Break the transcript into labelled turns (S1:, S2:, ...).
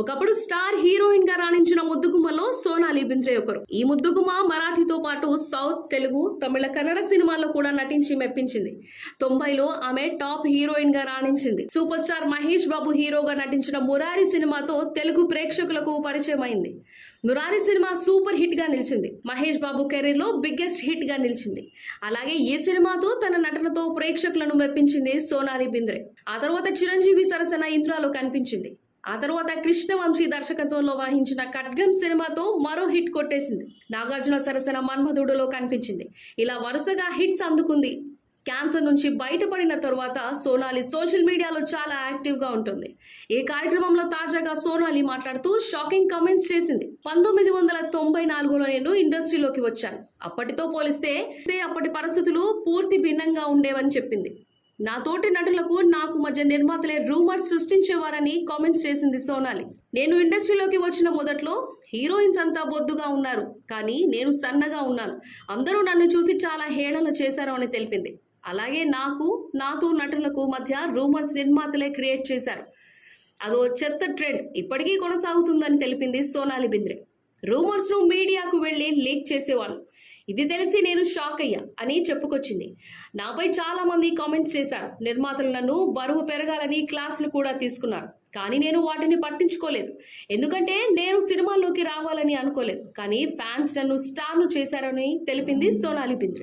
S1: ఒకప్పుడు స్టార్ హీరోయిన్గా రాణించిన ముద్దుగుమ్మలో సోనాలి బింద్రే ఒకరు. ఈ ముద్దుగుమ్మ మరాఠీతో పాటు సౌత్ తెలుగు తమిళ కన్నడ సినిమాల్లో కూడా నటించి మెప్పించింది. తొంభైలో ఆమె టాప్ హీరోయిన్గా రాణించింది. సూపర్ స్టార్ మహేష్ బాబు హీరోగా నటించిన మురారి సినిమాతో తెలుగు ప్రేక్షకులకు పరిచయం అయింది మురారి సినిమా సూపర్ హిట్గా నిలిచింది. మహేష్ బాబు కెరీర్లో బిగ్గెస్ట్ హిట్గా నిలిచింది. అలాగే ఈ సినిమాతో తన నటనతో ప్రేక్షకులను మెప్పించింది సోనాలి బింద్రే ఆ తర్వాత చిరంజీవి సరసన ఇంద్రాలో కనిపించింది. ఆ తర్వాత కృష్ణవంశీ దర్శకత్వంలో వహించిన ఖడ్గం సినిమాతో మరో హిట్ కొట్టేసింది. నాగార్జున సరసన మన్మధుడులో కనిపించింది. ఇలా వరుసగా హిట్స్ అందుకుంది. క్యాన్సర్ నుంచి బయటపడిన తర్వాత సోనాలి సోషల్ మీడియాలో చాలా యాక్టివ్గా ఉంటుంది. ఈ కార్యక్రమంలో తాజాగా సోనాలి మాట్లాడుతూ షాకింగ్ కమెంట్స్ చేసింది. పంతొమ్మిది వందల తొంభై నాలుగులో నేను ఇండస్ట్రీలోకి వచ్చాను. అప్పటితో పోలిస్తే అప్పటి పరిస్థితులు పూర్తి భిన్నంగా ఉండేవని చెప్పింది. నా తోటి నటులకు నాకు మధ్య నిర్మాతలే రూమర్స్ సృష్టించేవారని కామెంట్స్ చేసింది సోనాలి. నేను ఇండస్ట్రీలోకి వచ్చిన మొదట్లో హీరోయిన్స్ అంతా బొద్దుగా ఉన్నారు. కానీ నేను సన్నగా ఉన్నాను. అందరూ నన్ను చూసి చాలా హేళన చేశారు అని తెలిపింది. అలాగే నాకు నాతో నటులకు మధ్య రూమర్స్ నిర్మాతలే క్రియేట్ చేశారు. అదో చెత్త ట్రెండ్ ఇప్పటికీ కొనసాగుతుందని తెలిపింది సోనాలి బింద్రే. రూమర్స్ను మీడియాకు వెళ్ళి లీక్ చేసేవాళ్ళు. ఇది తెలిసి నేను షాక్ అయ్యా అని చెప్పుకొచ్చింది. నాపై చాలా మంది కామెంట్స్ చేశారు. నిర్మాతలు నన్ను బరువు పెరగాలని క్లాసులు కూడా తీసుకున్నారు. కానీ నేను వాటిని పట్టించుకోలేదు. ఎందుకంటే నేను సినిమాల్లోకి రావాలని అనుకోలేదు. కానీ ఫ్యాన్స్ నన్ను స్టార్ను చేశారని తెలిపింది సోనాలి బింద్రి.